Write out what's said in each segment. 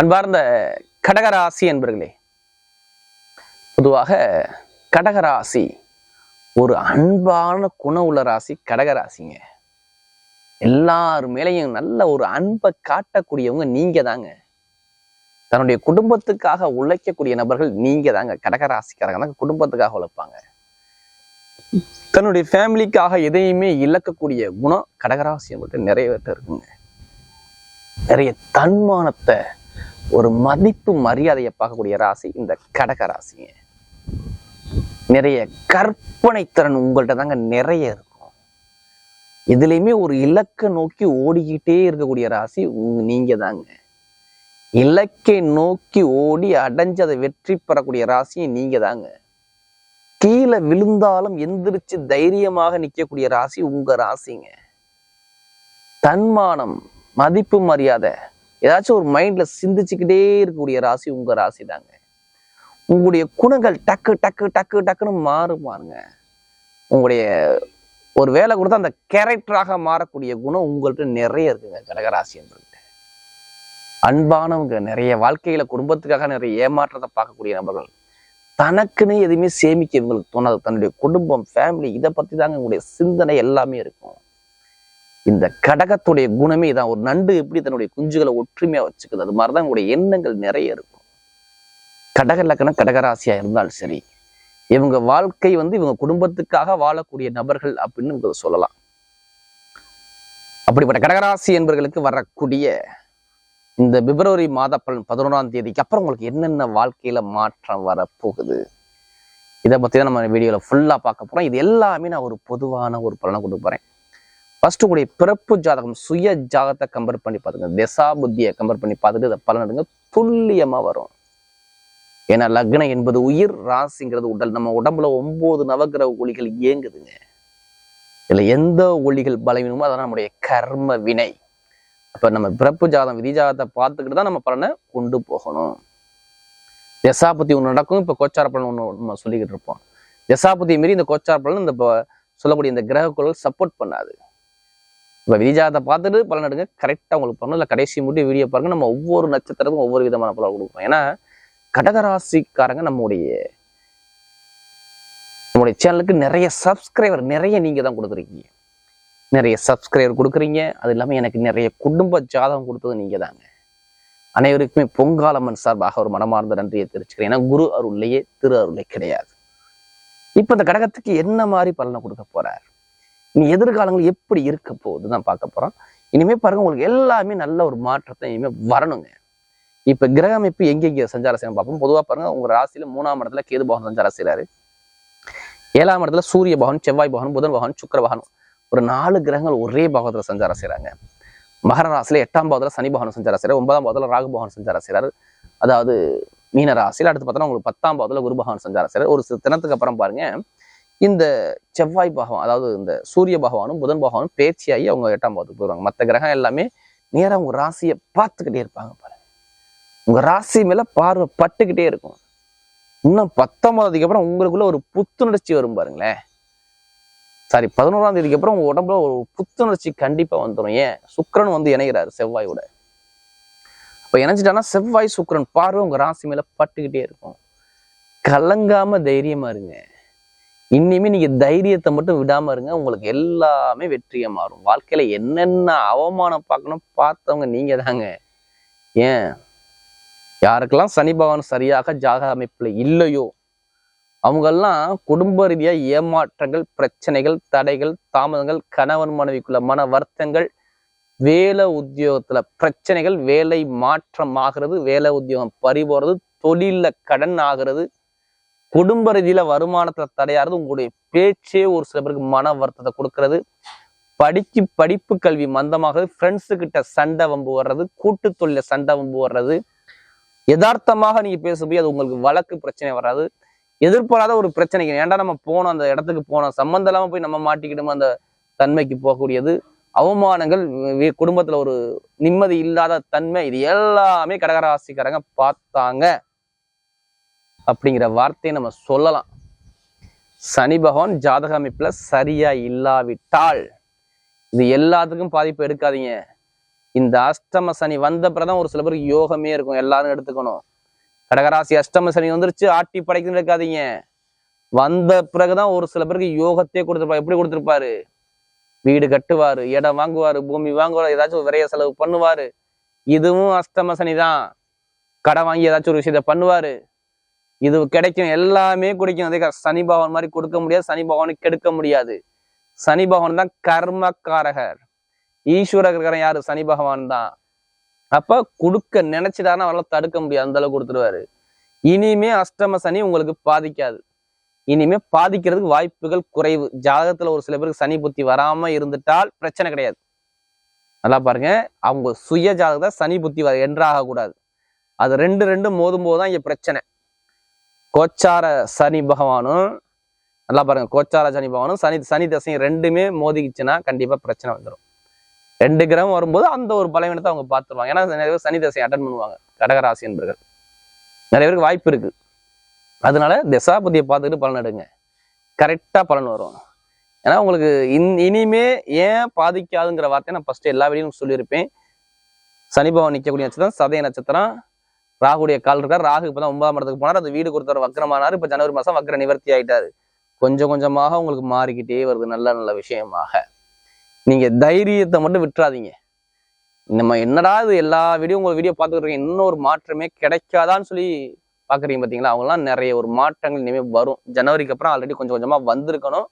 அன்பார்ந்த கடகராசி என்பர்களே பொதுவாக கடகராசி ஒரு அன்பான குண உள்ள ராசி கடகராசிங்க. எல்லார் மேலையும் நல்ல ஒரு அன்பை காட்டக்கூடியவங்க நீங்க தாங்க தன்னுடைய குடும்பத்துக்காக உழைக்கக்கூடிய நபர்கள் நீங்க தாங்க கடகராசிக்காரங்க தாங்க குடும்பத்துக்காக உழைப்பாங்க. தன்னுடைய ஃபேமிலிக்காக எதையுமே இழக்கக்கூடிய குணம் கடகராசி மட்டும் நிறைய பேர்ட்ட இருக்குங்க. நிறைய தன்மானத்தை ஒரு மதிப்பு மரியாதையை பார்க்கக்கூடிய ராசி இந்த கடக ராசிங்க. நிறைய கற்பனை திறன் உங்கள்கிட்ட தாங்க நிறைய இருக்கும். இதுலயுமே ஒரு இலக்கை நோக்கி ஓடிக்கிட்டே இருக்கக்கூடிய ராசி நீங்க தாங்க. இலக்கை நோக்கி ஓடி அடைஞ்சதை வெற்றி பெறக்கூடிய ராசியும் நீங்க தாங்க. கீழே விழுந்தாலும் எந்திரிச்சு தைரியமாக நிற்கக்கூடிய ராசி உங்க ராசிங்க. தன்மானம் மதிப்பு மரியாதை ஏதாச்சும் ஒரு மைண்டில் சிந்திச்சுக்கிட்டே இருக்கக்கூடிய ராசி உங்கள் ராசி தாங்க உங்களுடைய குணங்கள் டக்கு டக்கு டக்கு டக்குன்னு மாறுமாருங்க உங்களுடைய ஒரு வேலை கொடுத்தா அந்த கேரக்டராக மாறக்கூடிய குணம் உங்கள்கிட்ட நிறைய இருக்குங்க கடகராசி என்பது அன்பானவங்க நிறைய வாழ்க்கையில குடும்பத்துக்காக நிறைய ஏமாற்றத்தை பார்க்கக்கூடிய நபர்கள். தனக்குன்னு எதுவுமே சேமிக்க இவங்களுக்கு தோணாது. தன்னுடைய குடும்பம் ஃபேமிலி இதை பற்றி தாங்க உங்களுடைய சிந்தனை எல்லாமே இருக்கும். இந்த கடகத்துடைய குணமே தான் ஒரு நண்டு எப்படி தன்னுடைய குஞ்சுகளை ஒற்றுமையா வச்சுக்குது? அது மாதிரிதான் உங்களுடைய எண்ணங்கள் நிறைய இருக்கும். கடக லக்கணம் கடகராசியா இருந்தாலும் சரி இவங்க வாழ்க்கை வந்து இவங்க குடும்பத்துக்காக வாழக்கூடிய நபர்கள் அப்படின்னு இவங்க சொல்லலாம். அப்படிப்பட்ட கடகராசி என்பவர்களுக்கு வரக்கூடிய இந்த பிப்ரவரி மாத பலன் பதினொன்றாம் தேதிக்கு அப்புறம் உங்களுக்கு என்னென்ன வாழ்க்கையில மாற்றம் வரப்போகுது? இதை பத்தி தான் நம்ம வீடியோல ஃபுல்லா பார்க்க போறோம். இது எல்லாமே நான் ஒரு பொதுவான ஒரு பலனை கொண்டு போறேன். ஃபர்ஸ்ட் உங்களுடைய பிறப்பு ஜாதகம் சுய ஜாதகத்தை கம்பேர் பண்ணி பாருங்க திசா புத்தியை கம்பேர் பண்ணி பார்த்துட்டு அதை பலனடுங்க துல்லியமா வரும். ஏன்னா லக்னம் என்பது உயிர் ராசிங்கிறது உடல். நம்ம உடம்புல ஒன்பது நவகிரக ஒளிகள் இயங்குதுங்க. இதுல எந்த ஒளிகள் பலவீனமோ அதான் நம்முடைய கர்ம வினை. அப்ப நம்ம பிறப்பு ஜாதகம் விதி ஜாதத்தை பார்த்துக்கிட்டு தான் நம்ம பலனை கொண்டு போகணும். தசாபதி ஒன்று நடக்கும். இப்போ கோச்சார பலன் ஒன்று நம்ம சொல்லிக்கிட்டு இருப்போம். தசாபதியை மீறி இந்த கோச்சார பலன் இந்த சொல்லக்கூடிய இந்த கிரக குரல் சப்போர்ட் பண்ணாது. இப்போ விதிஜாதத்தை பார்த்துட்டு பலன் எடுங்க. கரெக்டாக உங்களுக்கு பண்ணணும். இல்லை கடைசி மட்டும் வீடியோ பாருங்க. நம்ம ஒவ்வொரு நட்சத்திரத்துக்கும் ஒவ்வொரு விதமான பலன் கொடுப்போம் ஏன்னா கடகராசிக்காரங்க நம்முடைய நம்முடைய சேனலுக்கு நிறைய சப்ஸ்கிரைபர் நிறைய நீங்கள் தான் கொடுக்குறீங்க நிறைய சப்ஸ்கிரைபர் கொடுக்குறீங்க. அது இல்லாமல் எனக்கு நிறைய குடும்ப ஜாதகம் கொடுத்தது நீங்க தாங்க. அனைவருக்குமே பொங்காலம்மன் சார்பாக ஒரு மனமார்ந்த நன்றியை தெரிவிச்சுக்கிறேன். ஏன்னா குரு அருள்லையே திரு அருளே கிடையாது. இப்போ இந்த கடகத்துக்கு என்ன மாதிரி பலனை கொடுக்க போறார்? இனி எதிர்காலங்கள் எப்படி இருக்க போகுது தான் பார்க்க போறோம். இனிமேல் பாருங்க உங்களுக்கு எல்லாமே நல்ல ஒரு மாற்றத்தை இனிமே வரணுங்க. இப்ப கிரக அமைப்பு எங்கெங்க சஞ்சார செய்யணும் பார்ப்போம். பொதுவா பாருங்க உங்க ராசியில் மூணாம் இடத்துல கேது பகவான் சஞ்சாரம் செய்கிறாரு ஏழாம் இடத்துல சூரிய பகவான் செவ்வாய் பகவான் புதன் பகவான் சுக்கர பகவான் ஒரு நாலு கிரகங்கள் ஒரே பாகத்துல சஞ்சாரம் செய்கிறாங்க மகர ராசியில் எட்டாம் பாகத்தில் சனி பகவான் சஞ்சாரம் செய்கிறார் ஒன்பதாம் பாகத்தில் ராகு பகவான் சஞ்சாரம் செய்கிறார் அதாவது மீன ராசியில் அடுத்து பார்த்தோன்னா உங்களுக்கு பத்தாம் பாகத்தில் குரு பகவான் சஞ்சாரம் செய்கிறார் ஒரு சில தினத்துக்கு அப்புறம் பாருங்க இந்த செவ்வாய் பகவான் அதாவது இந்த சூரிய பகவானும் புதன் பகவானும் பேச்சியாகி அவங்க எட்டாம் பாவத்துக்கு போயிடுவாங்க. மற்ற கிரகம் எல்லாமே நேரா உங்க ராசியை பார்த்துக்கிட்டே இருப்பாங்க பாருங்க. உங்க ராசி மேல பார்வை பட்டுக்கிட்டே இருக்கும். இன்னும் பத்தொன்பதாம் தேதிக்கு அப்புறம் உங்களுக்குள்ள ஒரு புத்துணர்ச்சி வரும் பாருங்களேன். சாரி பதினோராம் தேதிக்கு அப்புறம் உங்க உடம்புல ஒரு புத்துணர்ச்சி கண்டிப்பா வந்துடும் ஏன்? சுக்கரன் வந்து இணைகிறாரு செவ்வாயோட அப்ப இணைஞ்சிட்டானா செவ்வாய் சுக்கிரன் பார்வை உங்க ராசி மேல பட்டுக்கிட்டே இருக்கும். கலங்காம தைரியமா இருங்க. இனிமே நீங்க தைரியத்தை மட்டும் விடாம இருங்க. உங்களுக்கு எல்லாமே வெற்றியா மாறும். வாழ்க்கையில என்னென்ன அவமானம் பார்க்கணும் பார்த்தவங்க நீங்க தாங்க. ஏன்? யாருக்கெல்லாம் சனி பகவான் சரியாக ஜாக அமைப்புல இல்லையோ அவங்கெல்லாம் குடும்ப ரீதியா ஏமாற்றங்கள் பிரச்சனைகள் தடைகள் தாமதங்கள் கணவன் மனைவிக்குள்ள மன வருத்தங்கள் வேலை உத்தியோகத்துல பிரச்சனைகள் வேலை மாற்றம் ஆகிறது வேலை உத்தியோகம் பறி போறது தொழிலில் கடன் ஆகிறது குடும்ப ரீதியில வருமானத்துல தடையாறது உங்களுடைய பேச்சே ஒரு சில பேருக்கு மன வருத்தத்தை கொடுக்கறது. படிக்கு படிப்பு கல்வி மந்தமாகிறது ஃப்ரெண்ட்ஸு கிட்ட சண்டை வம்பு வர்றது கூட்டு தொழில சண்டை வம்பு வர்றது. யதார்த்தமாக நீங்க பேசும்போது அது உங்களுக்கு வழக்கு பிரச்சனை வராது. எதிர்பாராத ஒரு பிரச்சனைக்கு ஏன்டா நம்ம போனோம் அந்த இடத்துக்கு போனோம் சம்மந்தம் இல்லாமல் போய் நம்ம மாட்டிக்கிட்டோமோ அந்த தன்மைக்கு போகக்கூடியது. அவமானங்கள் குடும்பத்துல ஒரு நிம்மதி இல்லாத தன்மை இது எல்லாமே கடகராசிக்காரங்க பார்த்தாங்க. அப்படிங்கிற வார்த்தையை நம்ம சொல்லலாம். சனி பகவான் ஜாதக அமைப்புல சரியா இல்லாவிட்டால் இது எல்லாத்துக்கும் பாதிப்பு எடுக்காதீங்க. இந்த அஷ்டம சனி வந்த பிறதான் ஒரு சில பேருக்கு யோகமே இருக்கும் எல்லாரும் எடுத்துக்கணும். கடகராசி அஷ்டம சனி வந்துருச்சு ஆட்டி படைக்கணும்னு இருக்காதீங்க வந்த பிறகுதான் ஒரு சில பேருக்கு யோகத்தையே கொடுத்துருப்பாரு. எப்படி கொடுத்துருப்பாரு? வீடு கட்டுவாரு இடம் வாங்குவாரு பூமி வாங்குவாரு ஏதாச்சும் விரைய செலவு பண்ணுவாரு. இதுவும் அஷ்டம சனி தான். கடன் வாங்கி ஏதாச்சும் ஒரு விஷயத்த பண்ணுவாரு. இது கிடைக்கும் எல்லாமே குடிக்கும். அதே க- சனி பகவான் மாதிரி கொடுக்க முடியாது சனி பகவானுக்கு கெடுக்க முடியாது. சனி பகவான் தான் கர்மக்காரகர். ஈஸ்வரகரன் யாரு? சனி பகவான் தான். அப்ப கொடுக்க நினைச்சிட்டாருன்னா அவரால் தடுக்க முடியாது அந்த அளவுக்கு கொடுத்துருவாரு. இனிமே அஷ்டம சனி உங்களுக்கு பாதிக்காது. இனிமே பாதிக்கிறதுக்கு வாய்ப்புகள் குறைவு. ஜாதகத்துல ஒரு சில பேருக்கு சனி புத்தி வராம இருந்துட்டால் பிரச்சனை கிடையாது. நல்லா பாருங்க. அவங்க சுய ஜாதகத்தை சனி புத்தி என்றாக கூடாது அது ரெண்டு ரெண்டு மோதும் போது தான் இங்க பிரச்சனை. கோச்சார சனி பகவானும் நல்லா பாருங்க கோச்சார சனி பகவானும் சனி சனி தசையும் ரெண்டுமே மோதிக்கிச்சுன்னா கண்டிப்பா பிரச்சனை வந்துடும் ரெண்டு கிரகம் வரும்போது அந்த ஒரு பலவீனத்தை அவங்க பார்த்துருவாங்க. ஏன்னா நிறைய பேர் சனி தசை அட்டன் பண்ணுவாங்க கடகராசி என்பர்கள். நிறைய பேருக்கு வாய்ப்பு இருக்கு. அதனால தசாபதியை பார்த்துக்கிட்டு பலன் எடுங்க. கரெக்டாக பலன் வரும். ஏன்னா உங்களுக்கு இன் இனிமே ஏன் பாதிக்காதுங்கிற வார்த்தையை நான் ஃபர்ஸ்ட் எல்லா வீடியும் சொல்லியிருப்பேன். சனி பகவான் நிற்கக்கூடிய நட்சத்திரம் சதய நட்சத்திரம் ராகுடைய கால் இருக்கார். ராகு இப்பதான் ஒன்பதாம் இடத்துக்கு போனார். அந்த வீடு கொடுத்தவர் வக்கரமானார் இப்போ ஜனவரி மாதம் வக்கர நிவர்த்தி ஆயிட்டாரு. கொஞ்சம் கொஞ்சமாக உங்களுக்கு மாறிக்கிட்டே வருது. நல்ல நல்ல விஷயமாக. நீங்க தைரியத்தை மட்டும் விட்டுறாதீங்க. நம்ம என்னடா இது எல்லா வீடியோ உங்கள் வீடியோ பார்த்துக்கிட்டு இன்னொரு மாற்றமே கிடைக்காதான்னு சொல்லி பார்க்குறீங்க பாத்தீங்களா அவங்களாம் நிறைய ஒரு மாற்றங்கள் இனிமே வரும். ஜனவரிக்கு அப்புறம் ஆல்ரெடி கொஞ்சம் கொஞ்சமா வந்திருக்கணும்.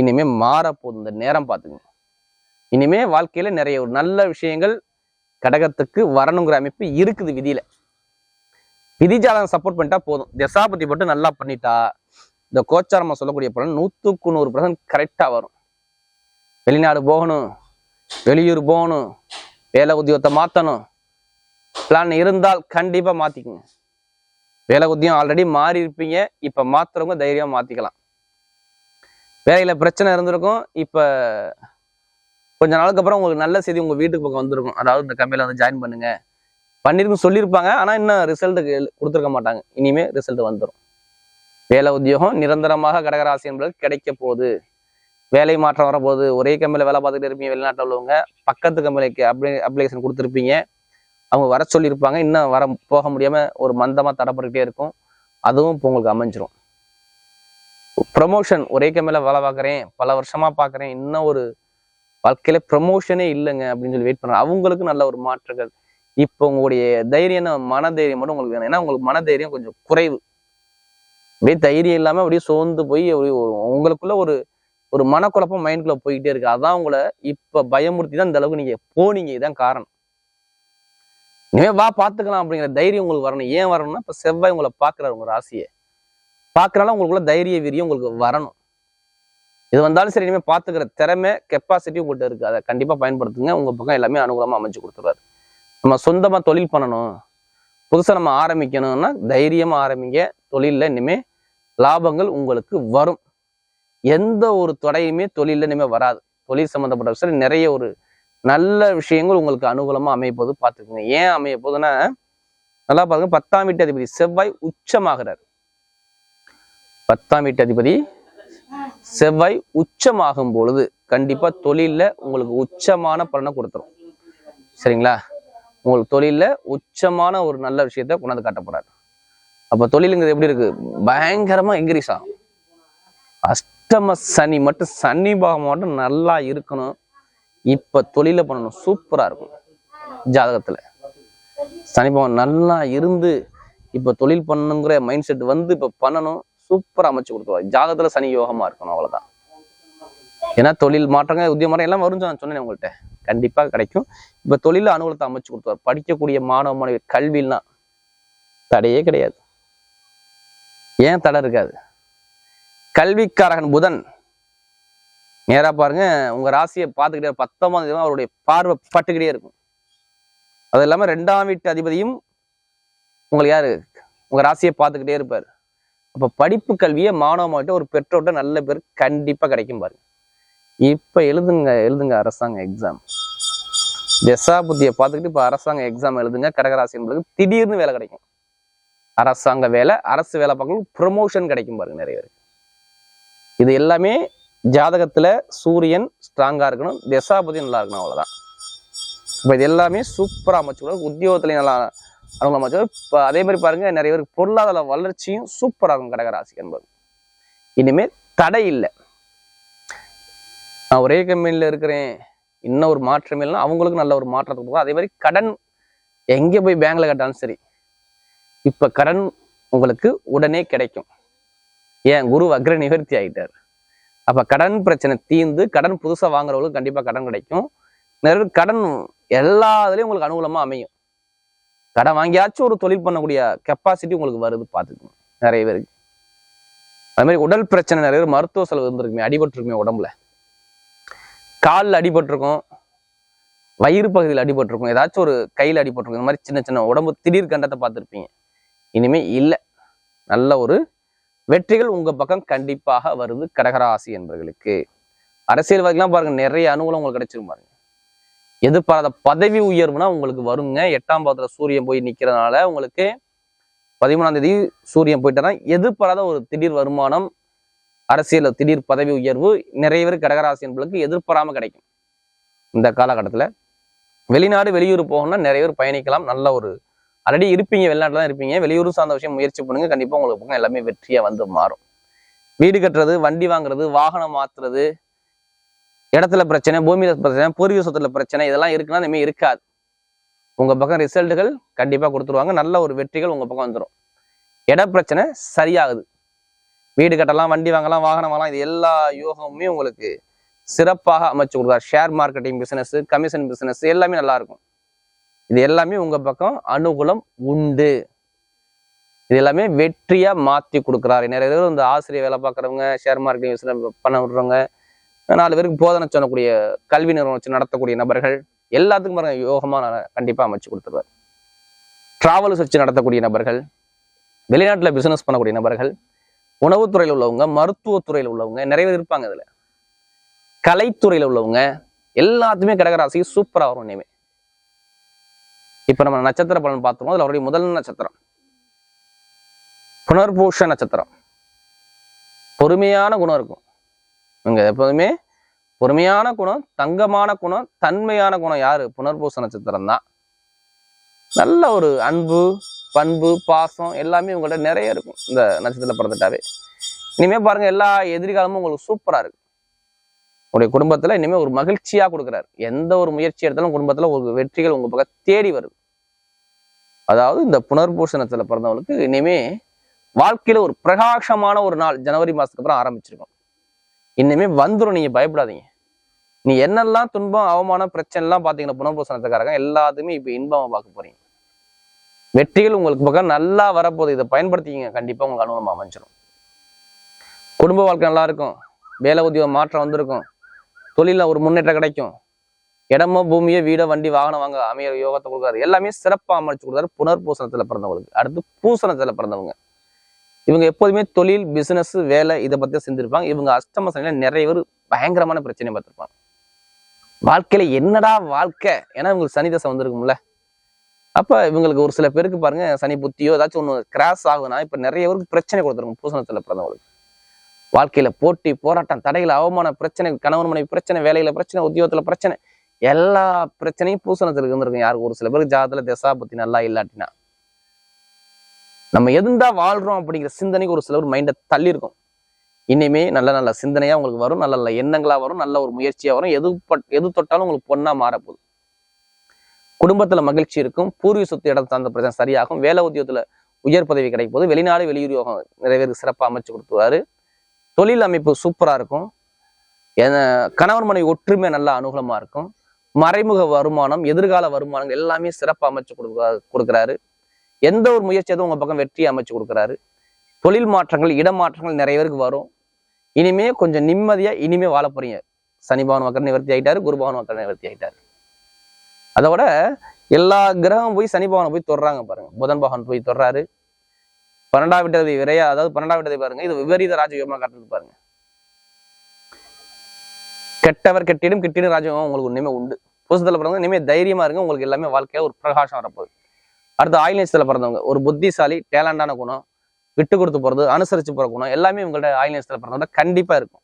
இனிமே மாறப்போகுது. இந்த நேரம் பார்த்துங்க. இனிமே வாழ்க்கையில நிறைய ஒரு நல்ல விஷயங்கள் கடகத்துக்கு வரணுங்கிற அமைப்பு இருக்குது விதியில். விதிஜாதகம் சப்போர்ட் பண்ணிட்டா போதும். தசாபதி மட்டும் நல்லா பண்ணிட்டா இந்த கோச்சாரமா சொல்லக்கூடிய பலன் நூத்துக்கு நூறு பர்சன்ட் கரெக்டா வரும். வெளிநாடு போகணும் வெளியூர் போகணும் வேலை உத்தியோகத்தை மாத்தணும். பிளான் இருந்தால் கண்டிப்பா மாத்திக்குங்க. வேலை உத்தியம் ஆல்ரெடி மாறி இருப்பீங்க. இப்ப மாத்துறவங்க தைரியமாக மாத்திக்கலாம். வேலையில பிரச்சனை இருந்திருக்கும். இப்ப கொஞ்ச நாளுக்கு அப்புறம் உங்களுக்கு நல்ல செய்தி உங்க வீட்டுக்கு பக்கம் வந்திருக்கும். அதாவது இந்த கம்பெனியில் வந்து ஜாயின் பண்ணுங்க. பண்ணிருக்கும் சொல்லியிருப்பாங்க ஆனா இன்னும் ரிசல்ட்டு கொடுத்துருக்க மாட்டாங்க. இனிமே ரிசல்ட் வந்துடும் வேலை உத்தியோகம் நிரந்தரமாக கடகராசி என்பது கிடைக்க போகுது. வேலை மாற்றம் வரப்போகுது. ஒரே கம்பெனியில் வேலை பார்த்துட்டு இருப்பீங்க. வெளிநாட்டில் உள்ளவங்க. பக்கத்து கம்பெனிக்கு அப்ளை அப்ளிகேஷன் கொடுத்துருப்பீங்க. அவங்க வர சொல்லியிருப்பாங்க. இன்னும் வர போக முடியாம ஒரு மந்தமா தடப்பட்டுக்கிட்டே இருக்கும். அதுவும் இப்போ உங்களுக்கு அமைஞ்சிரும். ப்ரமோஷன் ஒரே கம்பெனியில் வேலை பார்க்குறேன். பல வருஷமா பார்க்குறேன். இன்னும் ஒரு வாழ்க்கையில ப்ரமோஷனே இல்லைங்க அப்படின்னு சொல்லி வெயிட் பண்ணுறேன் அவங்களுக்கு நல்ல ஒரு மாற்றங்கள். இப்போ உங்களுடைய தைரியம் மன தைரியம் மட்டும் உங்களுக்கு வேணும். ஏன்னா உங்களுக்கு மன தைரியம் கொஞ்சம் குறைவு. அப்படியே தைரியம் இல்லாம அப்படியே சோர்ந்து போய் அப்படியே உங்களுக்குள்ள ஒரு ஒரு மனக்குழப்பம் மைண்ட்குள்ள போய்கிட்டே இருக்கு. அதான் உங்களை இப்ப பயமுறுத்தி தான் இந்த அளவுக்கு நீங்க போனீங்க. இதுதான் காரணம். இனிமே வா பாத்துக்கலாம் அப்படிங்கிற தைரியம் உங்களுக்கு வரணும். ஏன் வரணும்னா இப்ப செவ்வாய் உங்களை பாக்குறாரு உங்க ராசியை. பாக்குறனால உங்களுக்குள்ள தைரிய வீரியம் உங்களுக்கு வரணும். இது வந்தாலும் சரி இனிமே பாத்துக்கிற திறமை கெப்பாசிட்டி உங்கள்கிட்ட இருக்குது அதை கண்டிப்பா பயன்படுத்துங்க. உங்க பக்கம் எல்லாமே அனுகூலமாக அமைச்சு கொடுத்துருவாரு. நம்ம சொந்தமாக தொழில் பண்ணணும். புதுசாக நம்ம ஆரம்பிக்கணும்னா தைரியமாக ஆரம்பிங்க. தொழிலில் இனிமே லாபங்கள் உங்களுக்கு வரும். எந்த ஒரு தொடையுமே தொழிலில் இனிமே வராது. தொழில் சம்மந்தப்பட்ட விஷயம் நிறைய ஒரு நல்ல விஷயங்கள் உங்களுக்கு அனுகூலமாக அமையப்போது பார்த்துக்குங்க. ஏன் அமைய போதுன்னா நல்லா பாருங்க. பத்தாம் வீட்டு அதிபதி செவ்வாய் உச்சமாகிறார். பத்தாம் வீட்டு அதிபதி செவ்வாய் உச்சமாகும் பொழுது கண்டிப்பா தொழிலில் உங்களுக்கு உச்சமான பலனை கொடுத்துரும். சரிங்களா? உங்களுக்கு தொழிலில் உச்சமான ஒரு நல்ல விஷயத்த கொண்டாந்து காட்ட அப்போ தொழிலுங்கிறது எப்படி இருக்கு? பயங்கரமாக இன்க்ரீஸ் ஆகும். அஷ்டம சனி மட்டும் சனி பாகம் மட்டும் நல்லா இருக்கணும். இப்போ தொழிலை பண்ணணும். சூப்பராக இருக்கும். ஜாதகத்தில். சனி பாகம் நல்லா இருந்து இப்போ தொழில் பண்ணணுங்கிற மைண்ட் செட் வந்து இப்போ பண்ணணும். சூப்பராக அமைச்சு கொடுத்துருவாங்க ஜாதகத்தில் சனி யோகமாக இருக்கணும் அவ்வளோதான் ஏன்னா தொழில் மாற்றங்கள் உத்திய மாற்றம் எல்லாம் வரும் நான் சொன்னேன் உங்கள்கிட்ட கண்டிப்பா கிடைக்கும். இப்ப தொழில அனுகூலத்தை அமைச்சு கொடுத்துருவார். படிக்கக்கூடிய மாணவ மாணவி கல்விலாம் தடையே கிடையாது. ஏன் தடை இருக்காது? கல்விக்காரகன் புதன் நேரா பாருங்க உங்க ராசியை பார்த்துக்கிட்டே பத்தொன்பது தேதி அவருடைய பார்வை பட்டுக்கிட்டே இருக்கும். அது இல்லாம ரெண்டாம் வீட்டு அதிபதியும் உங்களுக்கு யாரு? உங்க ராசியை பார்த்துக்கிட்டே இருப்பாரு. அப்ப படிப்பு கல்வியை மாணவ மாவட்ட ஒரு பெற்றோர்கிட்ட நல்ல பேர் கண்டிப்பா கிடைக்கும் பாருங்க. இப்போ எழுதுங்க எழுதுங்க அரசாங்க எக்ஸாம் தசா புத்தியை பார்த்துக்கிட்டு இப்போ அரசாங்க எக்ஸாம் எழுதுங்க கடகராசி என்பதுக்கு திடீர்னு வேலை கிடைக்கும். அரசாங்க வேலை அரசு வேலை பார்க்கணும் ப்ரொமோஷன் கிடைக்கும் பாருங்க நிறைய பேருக்கு. இது எல்லாமே ஜாதகத்துல சூரியன் ஸ்ட்ராங்கா இருக்கணும் தசாபதி நல்லா இருக்கணும் அவ்வளவுதான். இப்போ இது எல்லாமே சூப்பராக அமைச்சுக்கணும் உத்தியோகத்துலையும் நல்லா அனுகூலம் அமைச்சு இப்போ அதே மாதிரி பாருங்க நிறைய பேருக்கு பொருளாதார வளர்ச்சியும் சூப்பராக இருக்கும் கடகராசி என்பது. இனிமேல் தடை இல்லை. நான் ஒரே கம்பெனியில் இருக்கிறேன். இன்னும் ஒரு மாற்றம் இல்லைன்னா அவங்களுக்கு நல்ல ஒரு மாற்றத்தை கொடுக்கும் அதே மாதிரி கடன் எங்கே போய் பேங்கில் கட்டாலும் சரி இப்போ கடன் உங்களுக்கு உடனே கிடைக்கும். ஏன்? குரு அக்ர நிவர்த்தி ஆயிட்டார். அப்போ கடன் பிரச்சனை தீர்ந்து கடன் புதுசாக வாங்குறவங்களுக்கு கண்டிப்பாக கடன் கிடைக்கும். நிறைய பேர் கடன் எல்லா இதுலேயும் உங்களுக்கு அனுகூலமாக அமையும். கடன் வாங்கியாச்சும் ஒரு தொழில் பண்ணக்கூடிய கெப்பாசிட்டி உங்களுக்கு வருது பார்த்துக்கணும் நிறைய பேருக்கு. அது மாதிரி உடல் பிரச்சனை நிறைய பேர் மருத்துவ செலவு இருந்திருக்குமே அடிபட்டிருக்குமே உடம்புல. காலில் அடிபட்டிருக்கும் வயிறு பகுதியில் அடிபட்டிருக்கும் ஏதாச்சும் ஒரு கையில் அடிபட்டிருக்கும் இந்த மாதிரி சின்ன சின்ன உடம்பு திடீர் கண்டத்தை பார்த்துருப்பீங்க. இனிமே இல்லை. நல்ல ஒரு வெற்றிகள் உங்கள் பக்கம் கண்டிப்பாக வருது கடகராசி என்பவர்களுக்கு அரசியல்வாதிகள்லாம் பாருங்க நிறைய அனுகூலம் உங்களுக்கு கிடைச்சிரும் பாருங்க. எதிர்பாராத பதவி உயர்வுனா உங்களுக்கு வருங்க. எட்டாம் பாதத்துல சூரியன் போய் நிற்கிறதுனால உங்களுக்கு பதிமூணாம் தேதி சூரியன் போயிட்டாரா எதிர்பாராத ஒரு திடீர் வருமானம் அரசியல் திடீர் பதவி உயர்வு நிறைய பேர் கடகராசி என்பவர்களுக்கு எதிர்பாராம கிடைக்கும். இந்த காலகட்டத்துல வெளிநாடு வெளியூர் போகணும்னா நிறைய பேர் பயணிக்கலாம். நல்ல ஒரு ஆல்ரெடி இருப்பீங்க வெளிநாட்டில் தான் இருப்பீங்க. வெளியூர் சார்ந்த விஷயம் முயற்சி பண்ணுங்க. கண்டிப்பா உங்களுக்கு பக்கம் எல்லாமே வெற்றியா வந்து மாறும். வீடு கட்டுறது வண்டி வாங்குறது வாகனம் மாத்துறது இடத்துல பிரச்சனை பூமியில பிரச்சனை பூர்வீக சொத்துல பிரச்சனை இதெல்லாம் இருக்குன்னா இனிமேல் இருக்காது. உங்க பக்கம் ரிசல்ட்டுகள் கண்டிப்பா கொடுத்துருவாங்க. நல்ல ஒரு வெற்றிகள் உங்க பக்கம் வந்துடும் இட பிரச்சனை சரியாகுது. வீடு கட்டலாம் வண்டி வாங்கலாம் வாகனம் வாங்கலாம் இது எல்லா யோகமுமே உங்களுக்கு சிறப்பாக அமைச்சு கொடுக்குறாரு. Share marketing business commission business எல்லாமே நல்லா இருக்கும். இது எல்லாமே உங்க பக்கம் அனுகூலம் உண்டு. இது எல்லாமே வெற்றியா மாத்தி கொடுக்குறாரு. நிறைய பேர் இந்த ஆசிரியர் வேலை பார்க்குறவங்க ஷேர் மார்க்கெட்டிங் பிஸ்னஸ் பண்ண விடுறவங்க நாலு பேருக்கு போதனை சொல்லக்கூடிய கல்வி நிறுவனம் வச்சு நடத்தக்கூடிய நபர்கள் எல்லாத்துக்கும் பாருங்க யோகமா நான் கண்டிப்பா அமைச்சு கொடுத்துருவார். டிராவல்ஸ் வச்சு நடத்தக்கூடிய நபர்கள் வெளிநாட்டில் பிசினஸ் பண்ணக்கூடிய நபர்கள் உணவுத்துறையில் உள்ளவங்க மருத்துவத்துறையில் உள்ளவங்க நிறைய பேர் இருப்பாங்க இதில். கலைத்துறையில் உள்ளவங்க எல்லாத்துமே கடகராசி சூப்பரா வரும் இனிமே. இப்ப நம்ம நட்சத்திர பலன் பார்த்துருவோம். அதில் அவருடைய முதல் நட்சத்திரம். புனர்பூஷ நட்சத்திரம். பொறுமையான குணம் இருக்கும். இவங்க எப்போதுமே பொறுமையான குணம் தங்கமான குணம் தன்மையான குணம் யாரு? புனர்பூச நட்சத்திரம் தான் நல்ல ஒரு அன்பு பண்பு பாசம் எல்லாமே உங்கள்கிட்ட நிறைய இருக்கும் இந்த நட்சத்திரத்தில் பிறந்துட்டாவே. இனிமேல் பாருங்க எல்லா எதிர்காலமும் உங்களுக்கு சூப்பரா இருக்கும் உங்களுடைய குடும்பத்துல இனிமே ஒரு மகிழ்ச்சியா கொடுக்குறாரு. எந்த ஒரு முயற்சி எடுத்தாலும் குடும்பத்துல ஒரு வெற்றிகள் உங்கள் பக்கம் தேடி வருது. அதாவது இந்த புனர்பூசணத்துல பிறந்தவங்களுக்கு இனிமே வாழ்க்கையில ஒரு பிரகாசமான ஒரு நாள் ஜனவரி மாதத்துக்கு அப்புறம் ஆரம்பிச்சிருக்கோம் இனிமே வந்துடும் நீங்க பயப்படாதீங்க. நீ என்னெல்லாம் துன்பம் அவமானம் பிரச்சனைலாம் பார்த்தீங்கன்னா புனர்பூசணத்துக்காரங்க எல்லாத்துக்குமே இப்போ இன்பமாக பார்க்க போறீங்க. வெற்றிகள் உங்களுக்கு பக்கம் நல்லா வரப்போகுது. இதை பயன்படுத்திக்கிங்க. கண்டிப்பாக உங்களுக்கு அனுகூலம் அமைஞ்சிடும் குடும்ப வாழ்க்கை நல்லா இருக்கும். வேலை உத்தியோகம் மாற்றம் வந்திருக்கும். தொழிலில் ஒரு முன்னேற்றம் கிடைக்கும். இடமோ பூமியோ வீடோ வண்டி வாகனம் வாங்க அமைய யோகத்தை கொடுக்குறாரு எல்லாமே சிறப்பாக அமைச்சு கொடுக்குறாரு புனர்பூசணத்துல பிறந்தவங்களுக்கு. அடுத்து பூசணத்தில் பிறந்தவங்க. இவங்க எப்போதுமே தொழில் பிசினஸ் வேலை இதை பற்றி செஞ்சுருப்பாங்க இவங்க அஷ்டம சனியில் நிறைய பேர் பயங்கரமான பிரச்சனையை பார்த்துருப்பாங்க. வாழ்க்கையில என்னடா வாழ்க்கை? ஏன்னா இவங்களுக்கு சனி வந்திருக்கும்ல. அப்ப இவங்களுக்கு ஒரு சில பேருக்கு பாருங்க சனி புத்தியோ ஏதாச்சும் ஒன்று கிராஸ் ஆகுனா இப்ப நிறைய பேருக்கு பிரச்சனை கொடுத்துருக்கும் பூசணத்தில் பிறந்தவங்களுக்கு. வாழ்க்கையில போட்டி போராட்டம் தடைகள் அவமான பிரச்சனை கணவன் மனைவி பிரச்சனை வேலையில பிரச்சனை உத்தியோகத்துல பிரச்சனை எல்லா பிரச்சனையும் பூசணத்துல இருந்திருக்கும். யாருக்கு? ஒரு சில பேருக்கு ஜாதத்துல திசா பத்தி நல்லா இல்லாட்டினா. நம்ம எதுந்தா வாழ்றோம் அப்படிங்கிற சிந்தனைக்கு ஒரு சிலர் மைண்டை தள்ளியிருக்கும். இனிமே நல்ல நல்ல சிந்தனையா உங்களுக்கு வரும் நல்ல நல்ல எண்ணங்களா வரும் நல்ல ஒரு முயற்சியா வரும். எது பட் எது தொட்டாலும் உங்களுக்கு பொண்ணா மாறப்போகுது. குடும்பத்தில் மகிழ்ச்சி இருக்கும். பூர்வீக சொத்து இடம் சார்ந்த பிரச்சனை சரியாகும். வேலை உத்தியோகத்தில் உயர் பதவி கிடைக்கும் போது வெளிநாடு வெளியூர் யோகம் நிறைய பேருக்கு சிறப்பாக அமைச்சு கொடுத்துருவாரு. தொழில் அமைப்பு சூப்பராக இருக்கும். என- கணவன் மனைவி ஒற்றுமை நல்லா அனுகூலமாக இருக்கும். மறைமுக வருமானம் எதிர்கால வருமானங்கள் எல்லாமே சிறப்பாக அமைச்சு கொடுக்க கொடுக்குறாரு. எந்த ஒரு முயற்சி எதுவும் பக்கம் வெற்றி அமைச்சு கொடுக்குறாரு. தொழில் மாற்றங்கள் இடமாற்றங்கள் நிறைய பேருக்கு வரும். இனிமே கொஞ்சம் நிம்மதியாக இனிமே வாழ போறீங்க. சனி பவன் மக்கள் நிவர்த்தி ஆகிட்டாரு குரு பவன் மக்கள் நிவர்த்தி ஆகிட்டாரு அதோட எல்லா கிரகம் போய் சனி பவனை போய் தொடுறாங்க பாருங்க. புதன் பகவான் போய் தொடுறாரு. பன்னெண்டாம் விட்டதை விரையா அதாவது பன்னெண்டாம் விட்டதை பாருங்க இது விபரீத ராஜயோகமா காட்டுறது பாருங்க. கெட்டவர் கெட்டிடும் கிட்டிடும் ராஜயோகம் உங்களுக்கு இனிமே உண்டு. புதுசத்துல பிறந்தவங்க இனிமேல் தைரியமா இருங்க உங்களுக்கு எல்லாமே வாழ்க்கையா ஒரு பிரகாசம் வரப்போகுது. அடுத்து ஆயில்நேசத்துல பிறந்தவங்க ஒரு புத்திசாலி டேலண்டான குணம் விட்டு கொடுத்து போறது அனுசரிச்சு போற குணம் எல்லாமே உங்கள்ட்ட ஆயில்நேசத்துல பிறந்தவங்க கண்டிப்பா இருக்கும்.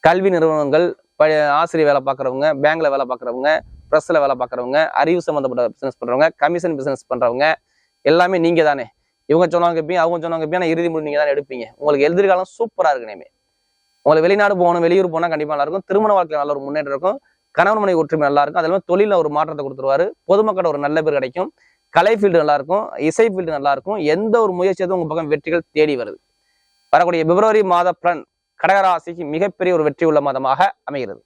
கல்வி நிறுவனங்கள் ப- ஆசிரியர் வேலை பார்க்குறவங்க பேங்க்ல வேலை பார்க்குறவங்க ப்ரெஸ்ஸில் வேலை பார்க்குறவங்க அறிவு சம்மந்தப்பட்ட பிஸ்னஸ் பண்ணுறவங்க கமிஷன் பிஸ்னஸ் பண்ணுறவங்க எல்லாமே நீங்கள் தானே. இவங்க சொன்னாங்க கேட்பீங்க அவங்க சொன்னாங்க கேட்பீங்க இறுதி முடிவு நீங்கள் தானே எடுப்பீங்க. உங்களுக்கு எதிர்காலம் சூப்பராக இருக்கு உங்களை உங்களுக்கு வெளிநாடு போகணும் வெளியூர் போனால் கண்டிப்பாக நல்லா இருக்கும். திருமண வாழ்க்கையில் நல்ல ஒரு முன்னேற்றம் இருக்கும். கணவன் மனைவி ஒற்றுமை நல்லா இருக்கும். அதில் தொழிலில் ஒரு மாற்றத்தை கொடுத்துருவாரு. பொதுமக்களோட ஒரு நல்ல பேர் கிடைக்கும். கலை ஃபீல்டு நல்லா இருக்கும். இசை ஃபீல்டு நல்லா இருக்கும். எந்த ஒரு முயற்சியும் உங்க பக்கம் வெற்றிகள் தேடி வருது. வரக்கூடிய பிப்ரவரி மாத பலன் கடகராசிக்கு மிகப்பெரிய ஒரு வெற்றி உள்ள மாதமாக அமைகிறது.